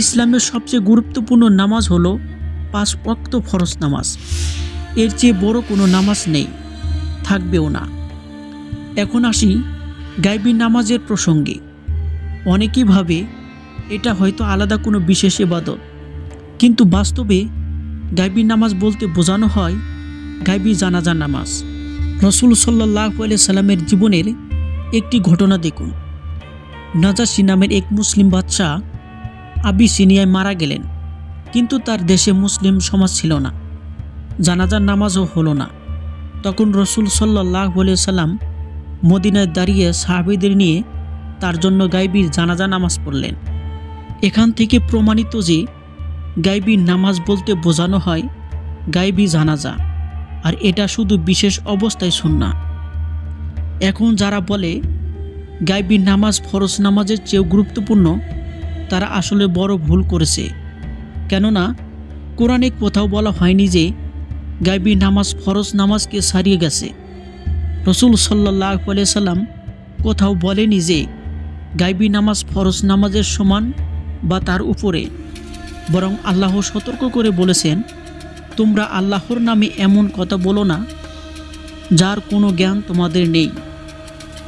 ইসলামের সবচেয়ে গুরুত্বপূর্ণ নামাজ হলো পাঁচ ওয়াক্ত ফরজ নামাজ। এর চেয়ে বড় কোনো নামাজ নেই, থাকবেও না। এখন আসি গাইবী নামাজের প্রসঙ্গে। অনেকেই ভাবে এটা হয়তো আলাদা কোনো বিশেষ এবাদত কিন্তু বাস্তবে গাইবী নামাজ বলতে বোঝানো হয় গাইবী জানাজা নামাজ। রসুল সাল্লাহ সাল্লামের জীবনের একটি ঘটনা দেখুন। নাজাসি নামের এক মুসলিম বাদশাহ আবিসিনিয়ায় মারা গেলেন। কিন্তু তার দেশে মুসলিম সমাজ ছিল না। জানাজার নামাজও হলো না। তখন রসুল সাল্লাহ সাল্লাম মদিনায় দাঁড়িয়ে সাহাবিদের নিয়ে তার জন্য গাইবির জানাজা নামাজ পড়লেন। এখান থেকে প্রমাণিত যে গাইবির নামাজ বলতে বোঝানো হয় গাইবি জানাজা, আর এটা শুধু বিশেষ অবস্থায় শুননা এখন যারা বলে গাইবি নামাজ ফরজ নামাজের চেয়েও গুরুত্বপূর্ণ তারা আসলে বড় ভুল করেছে। কেননা, কোরআনে কোথাও বলা হয়নি যে, গাইবি নামাজ ফরজ নামাজকে সারিয়ে গেছে। রসুল সাল্লাহ সাল্লাম কোথাও বলেনি যে, গাইবি নামাজ ফরজ নামাজের সমান বা তার উপরে। বরং আল্লাহ সতর্ক করে বলেছেন, তোমরা আল্লাহর নামে এমন কথা বলো না, যার কোনো জ্ঞান তোমাদের নেই।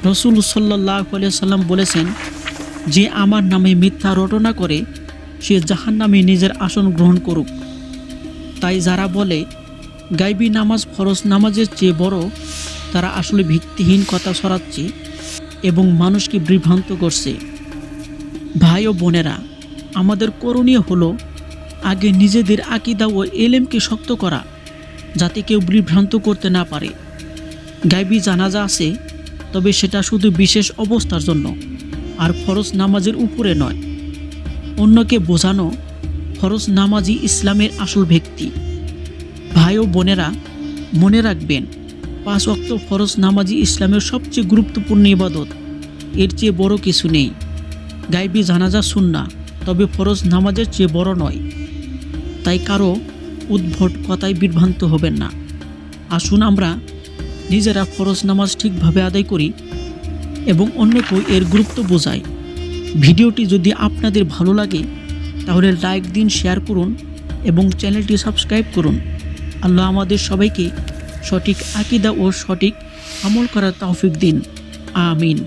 রসুল সাল্লাহ সাল্লাম বলেছেন যে আমার নামে মিথ্যা রটনা করে, সে জাহান নামে নিজের আসন গ্রহণ করুক। তাই যারা বলে, গাইবি নামাজ ফরজ নামাজের চেয়ে বড়, তারা আসলে ভিত্তিহীন কথা ছড়াচ্ছে এবং মানুষকে বিভ্রান্ত করছে। ভাই ও বোনেরা, আমাদের করণীয় হলো আগে নিজেদের আকিদা ও এলেমকে শক্ত করা, যাতে কেউ বিভ্রান্ত করতে না পারে। গাইবি জানাজা আছে, তবে সেটা শুধু বিশেষ অবস্থার জন্য। আর ফরজ নামাজের উপরে নয়। অন্যকে বোঝানো ফরজ নামাজই ইসলামের আসল ব্যক্তি ভাই ও বোনেরা, মনে রাখবেন, পাঁচ অক্ত ফরজ নামাজি ইসলামের সবচেয়ে গুরুত্বপূর্ণ ইবাদত। এর চেয়ে বড় কিছু নেই। গাইবি জানাজা সুন্না তবে ফরজ নামাজের চেয়ে বড় নয়। তাই কারও উদ্ভট কথায় বিভ্রান্ত হবেন না। আসুন আমরা নিজেরা ফরজ নামাজ ঠিকভাবে আদায় করি এবং অন্যকেও এর গুরুত্ব বোঝায়। ভিডিওটি যদি আপনাদের ভালো লাগে, তাহলে লাইক দিন, শেয়ার করুন এবং চ্যানেলটি সাবস্ক্রাইব করুন। আল্লাহ আমাদের সবাইকে সঠিক আকিদা ও সঠিক আমল করার তৌফিক দিন। আমিন।